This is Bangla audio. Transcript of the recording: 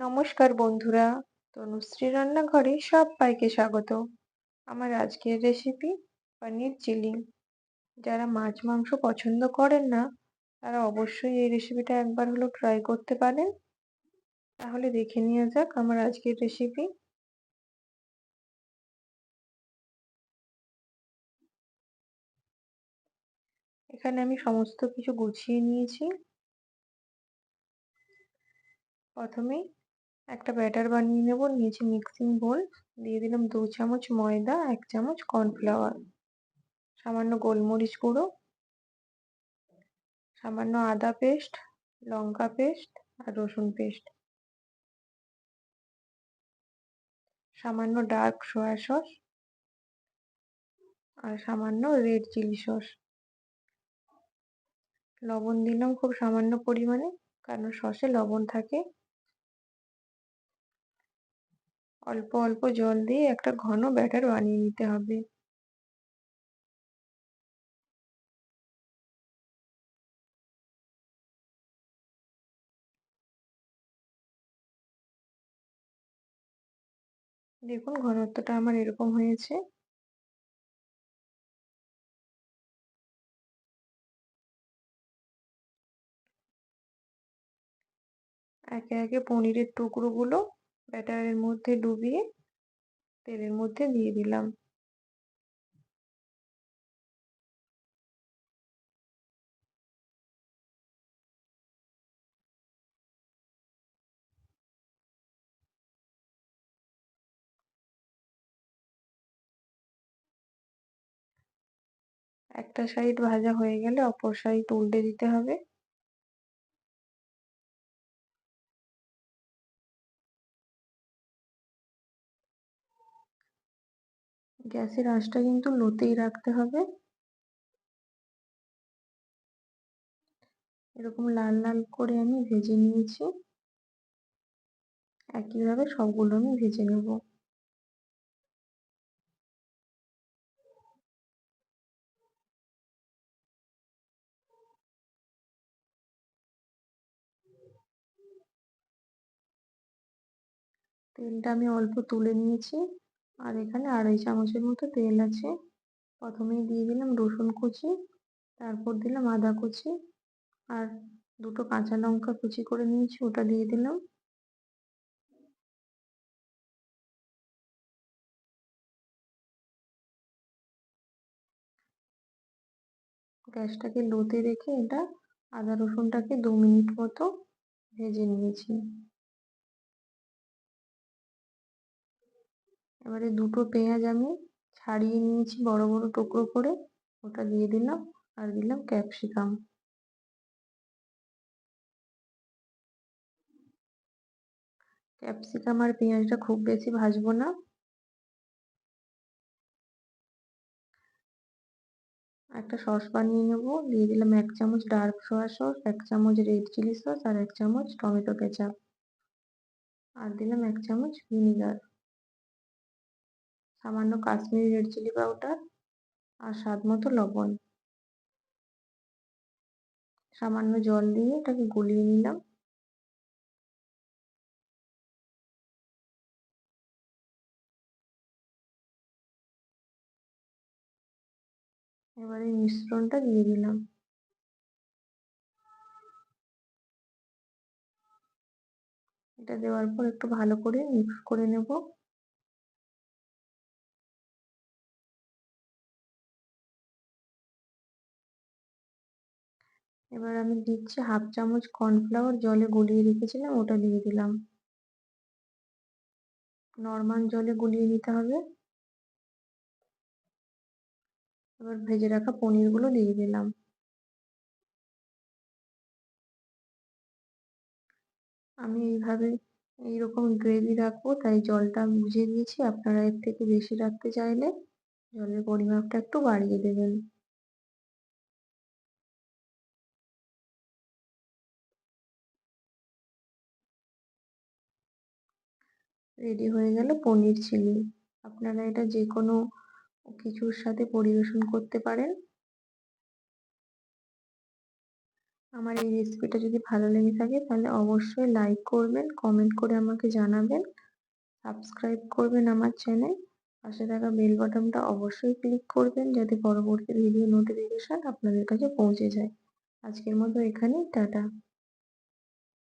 নমস্কার বন্ধুরা, তনুশ্রী রান্নাঘরে সবাইকে স্বাগত। আমার আজকের রেসিপি পনির চিলি। যারা মাছ, মাংস পছন্দ করেন না, তারা অবশ্যই এই রেসিপিটা একবার হলো ট্রাই করতে পারেন। তাহলে দেখে নেওয়া যাক আমার আজকের রেসিপি। এখানে আমি সমস্ত কিছু গুছিয়ে নিয়েছি। প্রথমেই একটা ব্যাটার বানিয়ে নেব, নিয়েছি মিক্সিং বোল দিয়ে দিলাম দু চামচ ময়দা, এক চামচ কর্নফ্লাওয়ার সামান্য গোলমরিচ গুঁড়ো, সামান্য আদা পেস্ট লঙ্কা পেস্ট আর রসুন পেস্ট সামান্য ডার্ক সয়া সস আর সামান্য রেড চিলি সস লবণ দিলাম খুব সামান্য পরিমাণে, কারণ সসে লবণ থাকে। অল্প অল্প জল দিয়ে একটা ঘন ব্যাটার বানিয়ে নিতে হবে। দেখুন, ঘনত্বটা আমার এরকম হয়েছে। একে একে পনিরের টুকরোগুলো ব্যাটারের মধ্যে ডুবিয়ে তেলের মধ্যে দিয়ে দিলাম। একটা সাইড ভাজা হয়ে গেলে অপর সাইড উল্টে দিতে হবে। গ্যাসের আঁচটা কিন্তু লোতেই রাখতে হবে। এরকম লাল লাল করে আমি ভেজে নিয়েছি। একইভাবে সবগুলো আমি ভেজে নেব। তেলটা আমি অল্প তুলে নিয়েছি। আর এখানে আড়াই চামচের মতো তেল আছে। প্রথমেই দিয়ে দিলাম রসুন কুচি, তারপর দিলাম আদা কুচি আর দুটো কাঁচা লঙ্কা কুচি করে নিয়েছি, ওটা দিয়ে দিলাম। গ্যাসটাকে লোতে রেখে এটা আদা রসুনটাকে দু মিনিট মতো ভেজে নিয়েছি। এবারে দুটো পেঁয়াজ আমি ছাড়িয়ে নিয়েছি বড় বড় টুকরো করে। ওটা দিয়ে দিলাম আর দিলাম ক্যাপসিকাম। ক্যাপসিকাম আর পেঁয়াজটা খুব বেশি ভাজবো না। একটা সস বানিয়ে নেব। দিয়ে দিলাম এক চামচ ডার্ক সোয়া সস, এক চামচ রেড চিলি সস আর এক চামচ টমেটো কেচাপ। আর দিলাম এক চামচ ভিনিগার। সামান্য কাশ্মীরি রেড চিলি পাউডার আর স্বাদ মতো লবণ। সামান্য জল দিয়ে এটাকে গলিয়ে নিলাম। এবারে মিশ্রণটা দিয়ে দিলাম। এটা দেওয়ার পর একটু ভালো করে মিক্স করে নেব। এবার আমি দিচ্ছি হাফ চামচ কর্নফ্লাওয়ার জলে গলিয়ে রেখেছিলাম, ওটা দিয়ে দিলাম। নর্মাল জলে গুলিয়ে নিতে হবে। এবার ভেজে রাখা পনিরগুলো দিয়ে দিলাম। আমি এইভাবে এইরকম গ্রেভি রাখব, তাই জলটা বুঝিয়ে দিয়েছি। আপনারা এর থেকে বেশি রাখতে চাইলে জলের পরিমাপটা একটু বাড়িয়ে দেবেন। রেডি হয়ে গেল পনির চিলি। আপনারা এটা যে কোনো কিছুর সাথে পরিবেশন করতে পারেন। আমার এই রেসিপিটা যদি ভালো লেগে থাকে তাহলে অবশ্যই লাইক করবেন কমেন্ট করে আমাকে জানাবেন সাবস্ক্রাইব করবেন আমার চ্যানেল পাশে থাকা বেল বাটনটা অবশ্যই ক্লিক করবেন যাতে পরবর্তী ভিডিও নোটিফিকেশান আপনাদের কাছে পৌঁছে যায়। আজকের মতো এখানেই, টাটা।